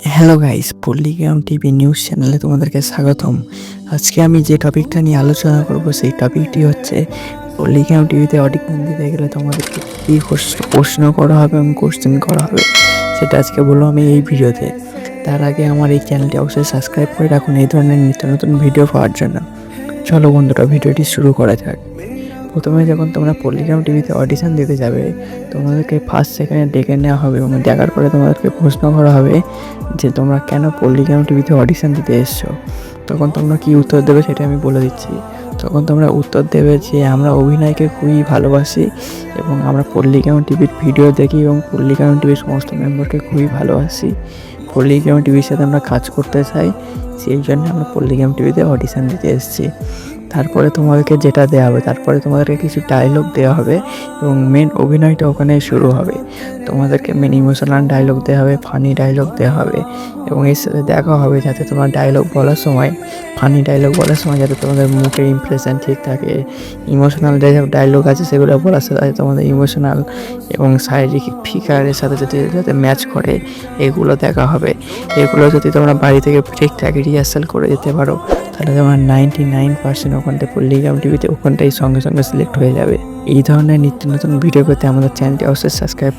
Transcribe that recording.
Hello guys Palligram TV news চ্যানেলে তোমাদেরকে স্বাগতম। আজকে আমি যে টপিকটা নিয়ে আলোচনা করব, সেই টপিকটি হচ্ছে পল্লিগ্রাম টিভিতে অডিশন দিতে গেলে তোমাদেরকে কী প্রশ্ন করা হবে এবং কোশ্চেন করা হবে, সেটা আজকে বলব আমি এই ভিডিওতে। তার আগে আমার এই চ্যানেলটি অবশ্যই সাবস্ক্রাইব করে রাখুন, এই ধরনের নিত্য নতুন ভিডিও পাওয়ার জন্য। চলো বন্ধুরা, ভিডিওটি শুরু করা যাক। প্রথমে যখন তোমরা পল্লিগ্রাম টিভিতে অডিশন দিতে যাবে, তোমাদেরকে ফার্স্ট সেকেন্ডে ডেকে নেওয়া হবে এবং দেখার পরে তোমাদেরকে প্রশ্ন করা হবে যে তোমরা কেন পল্লিগ্রাম টিভিতে অডিশন দিতে এসছো। তখন তোমরা কি উত্তর দেবে সেটা আমি বলে দিচ্ছি। তখন তোমরা উত্তর দেবে যে আমরা অভিনয়কে খুবই ভালোবাসি এবং আমরা পল্লিগ্রাম টিভির ভিডিও দেখি এবং পল্লিগ্রাম টিভির সমস্ত মেম্বারকে খুবই ভালোবাসি। পল্লিগ্রাম টিভির সাথে আমরা কাজ করতে চাই, সেই জন্য আমরা পল্লিগ্রাম টিভিতে অডিশন দিতে এসেছি। তারপরে তোমাদেরকে যেটা দেওয়া হবে, তারপরে তোমাদেরকে কিছু ডায়লগ দেওয়া হবে এবং মেন অভিনয়টা ওখানে শুরু হবে। তোমাদেরকে মেন ইমোশনাল ডায়লগ দেওয়া হবে ফানি ডায়লগ দেওয়া হবে এবং এর সাথে দেখা হবে যাতে তোমার ডায়লগ বলার সময় ফানি ডায়লগ বলার সময় যাতে তোমাদের মুখের ইমপ্রেশন ঠিক থাকে। ইমোশনাল যেসব ডায়লগ আছে সেগুলো বলার সাথে তোমাদের ইমোশনাল এবং শারীরিক ফিকারের সাথে যদি যাতে ম্যাচ করে, এগুলো দেখা হবে। এগুলো যদি তোমরা বাড়ি থেকে ঠিকঠাক রিহার্সাল করে যেতে পারো তাহলে তোমার নাইনটি নাইন পার্সেন্ট ওখানটায় পল্লিগ্রাম টিভিতে ওখানটাই সঙ্গে সঙ্গে সিলেক্ট হয়ে যাবে। এই ধরনের নিত্য নতুন ভিডিও পেতে আমাদের চ্যানেলটি অবশ্যই সাবস্ক্রাইব